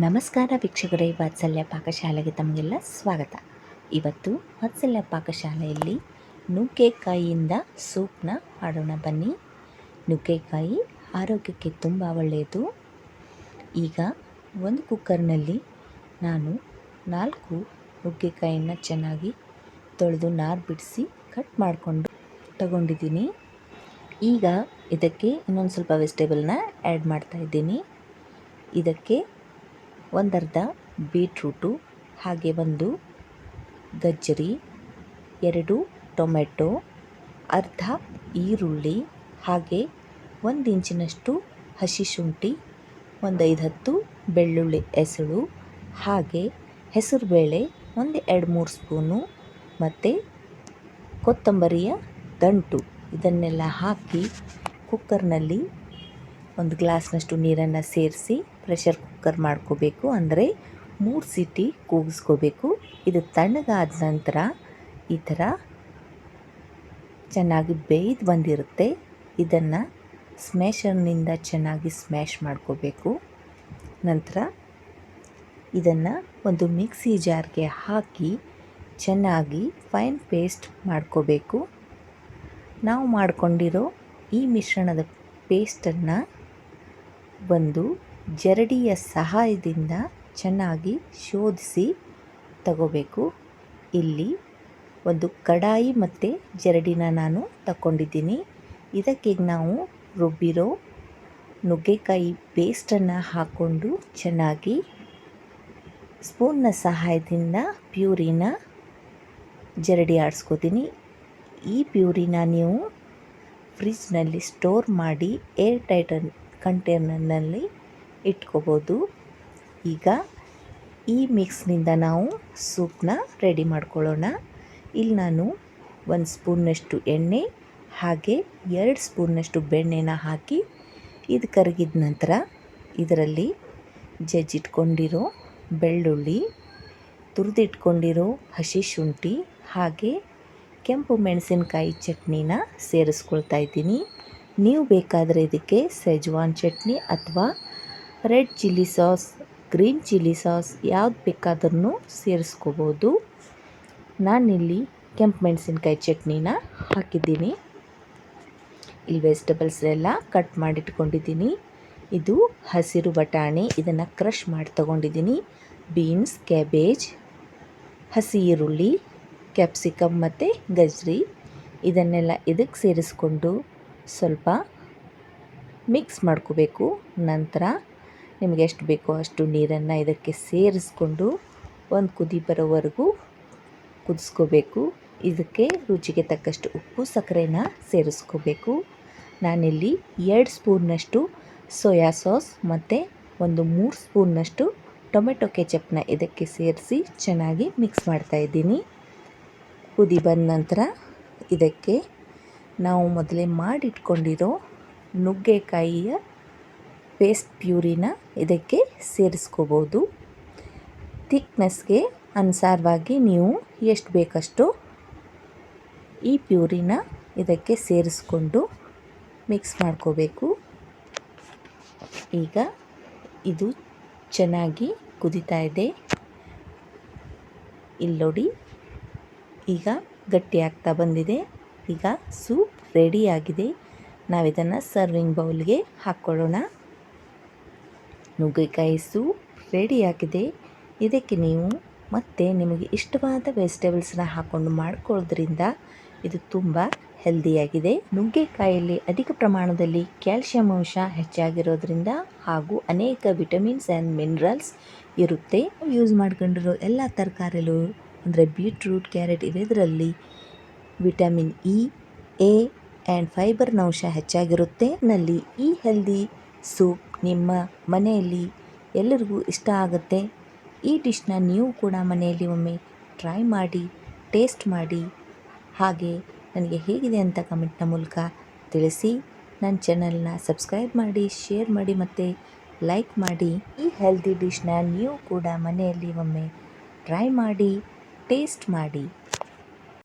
ನಮಸ್ಕಾರ ವೀಕ್ಷಕರೇ, ವಾತ್ಸಲ್ಯ ಪಾಕಶಾಲೆಗೆ ತಮಗೆಲ್ಲ ಸ್ವಾಗತ. ಇವತ್ತು ವಾತ್ಸಲ್ಯ ಪಾಕಶಾಲೆಯಲ್ಲಿ ನುಗ್ಗೆಕಾಯಿಯಿಂದ ಸೂಪ್ನ ಮಾಡೋಣ ಬನ್ನಿ. ನುಗ್ಗೆಕಾಯಿ ಆರೋಗ್ಯಕ್ಕೆ ತುಂಬ ಒಳ್ಳೆಯದು. ಈಗ ಒಂದು ಕುಕ್ಕರ್ನಲ್ಲಿ ನಾನು ನಾಲ್ಕು ನುಗ್ಗೆಕಾಯಿನ ಚೆನ್ನಾಗಿ ತೊಳೆದು ನಾರು ಬಿಡಿಸಿ ಕಟ್ ಮಾಡಿಕೊಂಡು ತಗೊಂಡಿದ್ದೀನಿ. ಈಗ ಇದಕ್ಕೆ ಇನ್ನೊಂದು ಸ್ವಲ್ಪ ವೆಜಿಟೇಬಲ್ನ ಆ್ಯಡ್ ಮಾಡ್ತಾ ಇದ್ದೀನಿ. ಇದಕ್ಕೆ ಒಂದರ್ಧ ಬೀಟ್ರೂಟು, ಹಾಗೆ ಒಂದು ಗಜ್ಜರಿ, ಎರಡು ಟೊಮೆಟೊ ಅರ್ಧ ಈರುಳ್ಳಿ, ಹಾಗೆ ಒಂದು ಇಂಚಿನಷ್ಟು ಹಸಿ ಶುಂಠಿ, ಒಂದು ಐದು ಹತ್ತು ಬೆಳ್ಳುಳ್ಳಿ ಎಸಳು ಹಾಗೆ ಹೆಸರುಬೇಳೆ ಒಂದು ಎರಡು ಮೂರು ಸ್ಪೂನು, ಮತ್ತು ಕೊತ್ತಂಬರಿಯ ದಂಟು. ಇದನ್ನೆಲ್ಲ ಹಾಕಿ ಕುಕ್ಕರ್ನಲ್ಲಿ ಒಂದು ಗ್ಲಾಸ್ನಷ್ಟು ನೀರನ್ನು ಸೇರಿಸಿ ಪ್ರೆಷರ್ ಕುಕ್ಕರ್ ಮಾಡ್ಕೋಬೇಕು ಅಂದರೆ ಮೂರು ಸಿಟಿ ಕೂಗಿಸ್ಕೋಬೇಕು. ಇದು ತಣ್ಣಗಾದ ನಂತರ ಈ ಥರ ಚೆನ್ನಾಗಿ ಬೇಯ್ದು ಬಂದಿರುತ್ತೆ. ಇದನ್ನು ಸ್ಮ್ಯಾಶರ್ನಿಂದ ಚೆನ್ನಾಗಿ ಸ್ಮ್ಯಾಶ್ ಮಾಡ್ಕೋಬೇಕು. ನಂತರ ಇದನ್ನು ಒಂದು ಮಿಕ್ಸಿ ಜಾರ್ಗೆ ಹಾಕಿ ಚೆನ್ನಾಗಿ ಫೈನ್ ಪೇಸ್ಟ್ ಮಾಡ್ಕೋಬೇಕು. ನಾವು ಮಾಡಿಕೊಂಡಿರೋ ಈ ಮಿಶ್ರಣದ ಪೇಸ್ಟನ್ನು ಒಂದು ಜರಡಿಯ ಸಹಾಯದಿಂದ ಚೆನ್ನಾಗಿ ಶೋಧಿಸಿ ತಗೋಬೇಕು. ಇಲ್ಲಿ ಒಂದು ಕಡಾಯಿ ಮತ್ತು ಜರಡಿನ ನಾನು ತಗೊಂಡಿದ್ದೀನಿ ಇದಕ್ಕೆ ನಾವು ರುಬ್ಬಿರೋ ನುಗ್ಗೆಕಾಯಿ ಪೇಸ್ಟನ್ನು ಹಾಕ್ಕೊಂಡು ಚೆನ್ನಾಗಿ ಸ್ಪೂನ್ನ ಸಹಾಯದಿಂದ ಪ್ಯೂರಿನ ಜರಡಿ ಆಡಿಸ್ಕೋತೀನಿ. ಈ ಪ್ಯೂರಿನ ನೀವು ಫ್ರಿಜ್ನಲ್ಲಿ ಸ್ಟೋರ್ ಮಾಡಿ ಏರ್ ಟೈಟ್ ಕಂಟೈನರ್ನಲ್ಲಿ ಇಟ್ಕೋಬೋದು. ಈಗ ಈ ಮಿಕ್ಸ್ನಿಂದ ನಾವು ಸೂಪ್ನ ರೆಡಿ ಮಾಡ್ಕೊಳ್ಳೋಣ. ಇಲ್ಲಿ ನಾನು ಒಂದು ಸ್ಪೂನ್ನಷ್ಟು ಎಣ್ಣೆ, ಹಾಗೆ ಎರಡು ಸ್ಪೂನ್ನಷ್ಟು ಬೆಣ್ಣೆನ ಹಾಕಿ ಇದು ಕರಗಿದ ನಂತರ ಇದರಲ್ಲಿ ಜಜ್ಜಿಟ್ಕೊಂಡಿರೋ ಬೆಳ್ಳುಳ್ಳಿ, ತುರಿದಿಟ್ಕೊಂಡಿರೋ ಹಸಿ ಶುಂಠಿ, ಹಾಗೆ ಕೆಂಪು ಮೆಣಸಿನಕಾಯಿ ಚಟ್ನಿನ ಸೇರಿಸ್ಕೊಳ್ತಾ ಇದ್ದೀನಿ. ನೀವು ಬೇಕಾದರೆ ಇದಕ್ಕೆ ಸೆಜ್ವಾನ್ ಚಟ್ನಿ ಅಥವಾ red chilli sauce, green chilli sauce ಯಾವ್ದು ಬೇಕಾದ್ರೂ ಸೇರಿಸ್ಕೋಬೋದು. ನಾನಿಲ್ಲಿ ಕೆಂಪು ಮೆಣಸಿನ್ಕಾಯಿ ಚಟ್ನಿನ ಹಾಕಿದ್ದೀನಿ. ಇಲ್ಲಿ ವೆಜಿಟೇಬಲ್ಸ್ ಎಲ್ಲ ಕಟ್ ಮಾಡಿಟ್ಕೊಂಡಿದ್ದೀನಿ. ಇದು ಹಸಿರು ಬಟಾಣಿ, ಇದನ್ನು ಕ್ರಷ್ ಮಾಡಿ ತಗೊಂಡಿದ್ದೀನಿ. ಬೀನ್ಸ್, ಕ್ಯಾಬೇಜ್, ಹಸಿ ಈರುಳ್ಳಿ, ಕ್ಯಾಪ್ಸಿಕಮ್ ಮತ್ತು ಗಜ್ರಿ. ಇದನ್ನೆಲ್ಲ ಇದಕ್ಕೆ ಸೇರಿಸ್ಕೊಂಡು ಸ್ವಲ್ಪ ಮಿಕ್ಸ್ ಮಾಡ್ಕೋಬೇಕು. ನಂತರ ನಿಮಗೆ ಎಷ್ಟು ಬೇಕೋ ಅಷ್ಟು ನೀರನ್ನು ಇದಕ್ಕೆ ಸೇರಿಸ್ಕೊಂಡು ಒಂದು ಕುದಿ ಬರೋವರೆಗೂ ಕುದಿಸ್ಕೋಬೇಕು. ಇದಕ್ಕೆ ರುಚಿಗೆ ತಕ್ಕಷ್ಟು ಉಪ್ಪು, ಸಕ್ಕರೆನ ಸೇರಿಸ್ಕೋಬೇಕು. ನಾನಿಲ್ಲಿ ಎರಡು ಸ್ಪೂನ್ನಷ್ಟು ಸೋಯಾ ಸಾಸ್ ಮತ್ತು ಒಂದು ಮೂರು ಸ್ಪೂನ್ನಷ್ಟು ಟೊಮೆಟೊ ಕೆಚಪ್ನ ಇದಕ್ಕೆ ಸೇರಿಸಿ ಚೆನ್ನಾಗಿ ಮಿಕ್ಸ್ ಮಾಡ್ತಾಯಿದ್ದೀನಿ ಕುದಿ ಬಂದ ನಂತರ ಇದಕ್ಕೆ ನಾವು ಮೊದಲೇ ಮಾಡಿಟ್ಕೊಂಡಿರೋ ನುಗ್ಗೆಕಾಯಿಯ ಪೇಸ್ಟ್ ಪ್ಯೂರಿನ ಇದಕ್ಕೆ ಸೇರಿಸ್ಕೋಬೋದು. ಥಿಕ್ನೆಸ್ಗೆ ಅನುಸಾರವಾಗಿ ನೀವು ಎಷ್ಟು ಬೇಕಷ್ಟು ಈ ಪ್ಯೂರಿನ ಇದಕ್ಕೆ ಸೇರಿಸ್ಕೊಂಡು ಮಿಕ್ಸ್ ಮಾಡ್ಕೋಬೇಕು. ಈಗ ಇದು ಚೆನ್ನಾಗಿ ಕುದೀತಾ ಇದೆ. ಇಲ್ಲಿ ನೋಡಿ, ಈಗ ಗಟ್ಟಿ ಆಗ್ತಾ ಬಂದಿದೆ. ಈಗ ಸೂಪ್ ರೆಡಿಯಾಗಿದೆ ನಾವಿದನ್ನು ಸರ್ವಿಂಗ್ ಬೌಲ್ಗೆ ಹಾಕ್ಕೊಳ್ಳೋಣ. ನುಗ್ಗೆಕಾಯಿ ಸೂಪ್ ರೆಡಿಯಾಗಿದೆ ಇದಕ್ಕೆ ನೀವು ಮತ್ತೆ ನಿಮಗೆ ಇಷ್ಟವಾದ ವೆಜಿಟೇಬಲ್ಸ್ನ ಹಾಕ್ಕೊಂಡು ಮಾಡ್ಕೊಳ್ಳೋದ್ರಿಂದ ಇದು ತುಂಬ ಹೆಲ್ದಿಯಾಗಿದೆ ನುಗ್ಗೆಕಾಯಲ್ಲಿ ಅಧಿಕ ಪ್ರಮಾಣದಲ್ಲಿ ಕ್ಯಾಲ್ಶಿಯಂ ಅಂಶ ಹೆಚ್ಚಾಗಿರೋದ್ರಿಂದ ಹಾಗೂ ಅನೇಕ ವಿಟಮಿನ್ಸ್ ಆ್ಯಂಡ್ ಮಿನರಲ್ಸ್ ಇರುತ್ತೆ. ಯೂಸ್ ಮಾಡ್ಕೊಂಡಿರೋ ಎಲ್ಲ ತರಕಾರಿಗಳು ಅಂದರೆ ಬೀಟ್ರೂಟ್ ಕ್ಯಾರೆಟ್ ಇವೆದರಲ್ಲಿ ವಿಟಮಿನ್ ಇ ಎ ಆ್ಯಂಡ್ ಫೈಬರ್ನ ಅಂಶ ಹೆಚ್ಚಾಗಿರುತ್ತೆ. ನಲ್ಲಿ ಈ ಹೆಲ್ದಿ ಸೂಪ್ ನಿಮ್ಮ ಮನೆಯಲ್ಲಿ ಎಲ್ಲರಿಗೂ ಇಷ್ಟ ಆಗುತ್ತೆ. ಈ ಡಿಶ್ನ ನೀವು ಕೂಡ ಮನೆಯಲ್ಲಿ ಒಮ್ಮೆ ಟ್ರೈ ಮಾಡಿ, ಟೇಸ್ಟ್ ಮಾಡಿ. ಹಾಗೆ ನನಗೆ ಹೇಗಿದೆ ಅಂತ ಕಮೆಂಟ್ನ ಮೂಲಕ ತಿಳಿಸಿ. ನನ್ನ ಚಾನಲ್ನ ಸಬ್ಸ್ಕ್ರೈಬ್ ಮಾಡಿ, ಶೇರ್ ಮಾಡಿ ಮತ್ತು ಲೈಕ್ ಮಾಡಿ. ಈ ಹೆಲ್ದಿ ಡಿಶ್ನ ನೀವು ಕೂಡ ಮನೆಯಲ್ಲಿ ಒಮ್ಮೆ ಟ್ರೈ ಮಾಡಿ, ಟೇಸ್ಟ್ ಮಾಡಿ.